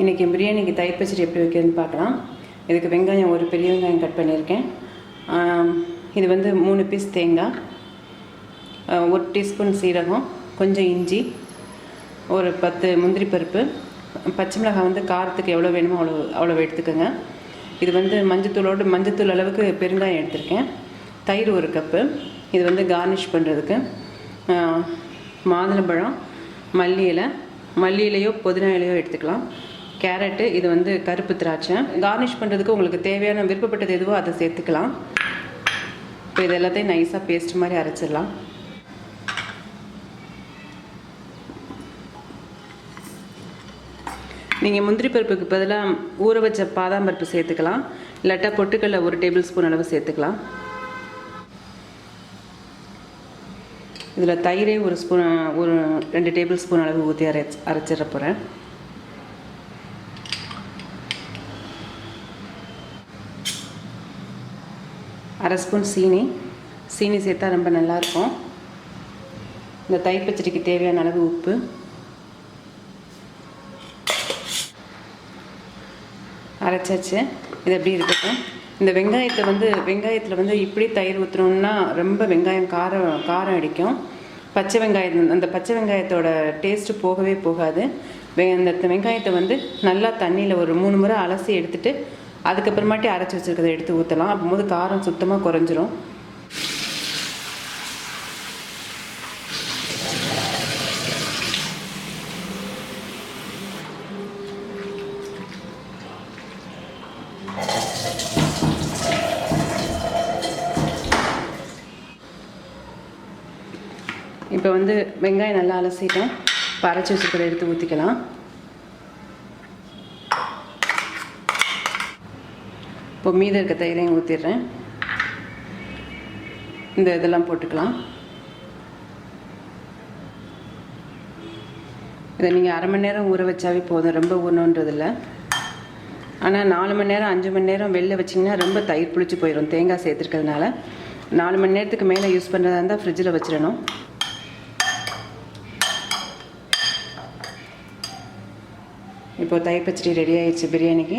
இன்றைக்கி பிரியாணிக்கு தயிர் பச்சடி எப்படி வைக்கிறதுன்னு பார்க்கலாம். இதுக்கு வெங்காயம் ஒரு பெரிய வெங்காயம் கட் பண்ணியிருக்கேன். இது வந்து மூணு பீஸ் தேங்காய். ஒரு டீஸ்பூன் சீரகம் கொஞ்சம் இஞ்சி ஒரு பத்து முந்திரி பருப்பு. பச்சை மிளகாய் வந்து காரத்துக்கு எவ்வளோ வேணுமோ அவ்வளோ அவ்வளோ எடுத்துக்கோங்க. இது வந்து மஞ்சத்தூளோடு மஞ்சத்தூள் அளவுக்கு பெருங்காயம் எடுத்திருக்கேன். தயிர் ஒரு கப்பு. இது வந்து கார்னிஷ் பண்ணுறதுக்கு மாதுளம்பழம் மல்லி இலை. மல்லி இலையோ புதினா இலையோ எடுத்துக்கலாம். கேரட்டு இது வந்து கருப்பு திராட்சை. கார்னிஷ் பண்ணுறதுக்கு உங்களுக்கு தேவையான விருப்பப்பட்டது எதுவோ அதை சேர்த்துக்கலாம். இப்போ இது எல்லாத்தையும் நைஸாக பேஸ்ட் மாதிரி அரைச்சிடலாம். நீங்கள் முந்திரி பருப்புக்கு பதிலாக ஊற வச்ச பாதாம் பருப்பு சேர்த்துக்கலாம். இல்லாட்டா பொட்டுக்கல்ல ஒரு டேபிள் ஸ்பூன் அளவு சேர்த்துக்கலாம். இதில் தயிரே ஒரு ஸ்பூன் ஒரு ரெண்டு டேபிள் ஸ்பூன் அளவு ஊற்றி அரைச்சி அரைச்சிட போகிறேன் அரை ஸ்பூன் சீனி. சீனி சேர்த்தா ரொம்ப நல்லாயிருக்கும் இந்த தயிர் பச்சடிக்கு தேவையான அளவு உப்பு. அரைச்சாச்சு. இது எப்படி இருக்கட்டும். இந்த வெங்காயத்தை வந்து வெங்காயத்தில் வந்து இப்படி தயிர் ஊற்றுனோம்னா ரொம்ப வெங்காயம் காரம் காரம் அடிக்கும். பச்சை வெங்காயம் அந்த பச்சை வெங்காயத்தோட டேஸ்ட்டு போகவே போகாது. வெ அந்த வெங்காயத்தை வந்து நல்லா தண்ணியில் ஒரு மூணு முறை அலசி எடுத்துகிட்டு அதுக்கப்புறமாட்டி அரைச்சி வச்சுருக்கதை எடுத்து ஊற்றலாம் அப்போது காரம் சுத்தமாக குறைஞ்சிரும். இப்போ வந்து வெங்காயம் நல்லா அலசிட்டேன் இப்போ அரைச்சி வச்சுக்கிற எடுத்து ஊற்றிக்கலாம் இப்போ மீதி இருக்க தயிரையும் ஊற்றிடுறேன் இந்த இதெல்லாம் போட்டுக்கலாம். இதை நீங்கள் அரை மணி நேரம் ஊற வச்சாவே போதும். ரொம்ப ஊறணுன்றது இல்லை ஆனால் நாலு மணி நேரம் அஞ்சு மணி நேரம் வெளில வச்சிங்கன்னா ரொம்ப தயிர் புளிச்சு போயிடும் தேங்காய் சேர்த்துருக்கிறதுனால. நாலு மணி நேரத்துக்கு மேலே யூஸ் பண்ணுறதா இருந்தால் ஃப்ரிட்ஜில் வச்சிடணும். இப்போது தயிர் பச்சடி ரெடி ஆயிடுச்சு பிரியாணிக்கு.